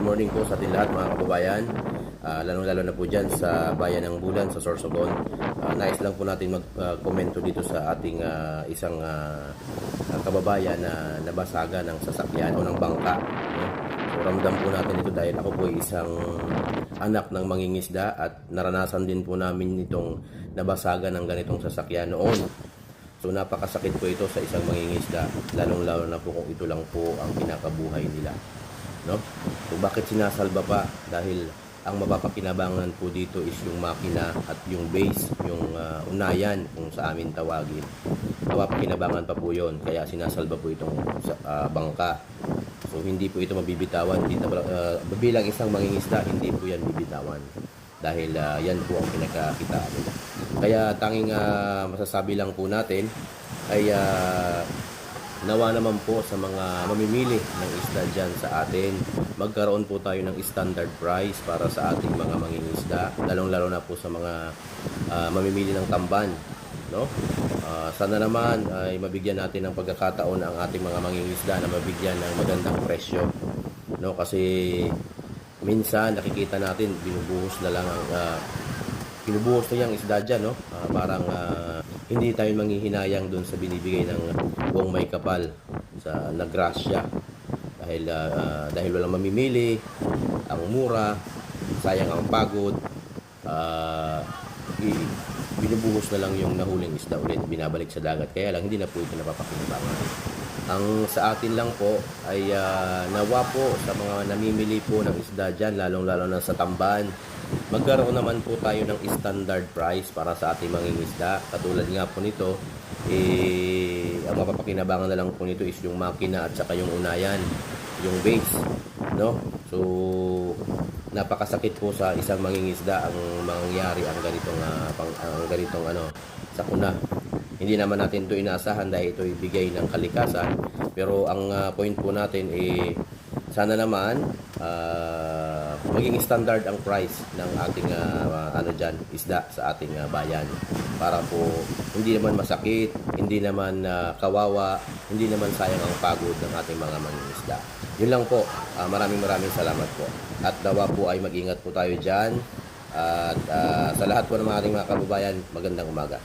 morning po sa ating lahat mga kababayan. Ah, lalong-lalo na po dyan sa Bayan ng Bulan, sa Sorsogon. Ah, nais lang po natin mag-komento dito sa ating ah, isang ah, kababayan na nabasaga ng sasakyan o ng bangka. So, ramdam po natin ito dahil ako po ay isang anak ng mangingisda at naranasan din po namin itong nabasaga ng ganitong sasakyan noon. So napakasakit po ito sa isang mangingisda, lalong-lalo na po kung ito lang po ang kinakabuhay nila. No? So bakit sinasalba pa? Dahil ang mapapakinabangan po dito is yung makina at yung base, yung ah, unayan kung sa amin tawagin. Mapapakinabangan pa po yon kaya sinasalba po itong ah, bangka. So hindi po ito mabibitawan. Hindi, uh, bilang isang mangingisda, hindi po yan bibitawan. Dahil ah, yan po ang pinakakitaan nila. Kaya tanging ah, masasabi lang po natin ay ah, nawa naman po sa mga mamimili ng isda dyan sa atin, magkaroon po tayo ng standard price para sa ating mga mangingisda, lalong-lalo na po sa mga ah, mamimili ng tamban. No? Ah, sana naman ay mabigyan natin ng pagkakataon ang ating mga mangingisda na mabigyan ng magandang presyo. No? Kasi minsan nakikita natin binubuhos na lang ang ah, pinubuhos na yung isda dyan, no? Ah, parang ah, hindi tayo manghihinayang doon sa binibigay ng buong may kapal sa nagrasya. Dahil, ah, ah, dahil walang mamimili, ang mura, sayang ang pagod, i- binubuhos na lang yung nahuling isda ulit, binabalik sa dagat. Kaya lang, hindi na po ito napapakinabangan. Ang sa atin lang po ay ah, nawa po sa mga namimili po ng isda dyan, lalong-lalo na sa tamban, magkaroon naman po tayo ng standard price para sa ating mangingisda. Katulad nga po nito, eh, ang mapapakinabangan na lang po nito is yung makina at saka yung unayan, yung base. No? So, napakasakit po sa isang mangingisda ang mangyari ang ganitong ah, pang, ang ganitong ano sakuna. Hindi naman natin ito inaasahan dahil ito ibigay ng kalikasan. Pero ang ah, point po natin eh sana naman ah, maging standard ang price ng ating ah, ano diyan isda sa ating ah, bayan para po hindi naman masakit, hindi naman ah, kawawa, hindi naman sayang ang pagod ng ating mga mangingisda. Yun lang po. Ah, maraming maraming salamat po. At dawa po ay mag-ingat po tayo diyan. At ah, sa lahat po ng mga ating mga kababayan, magandang umaga.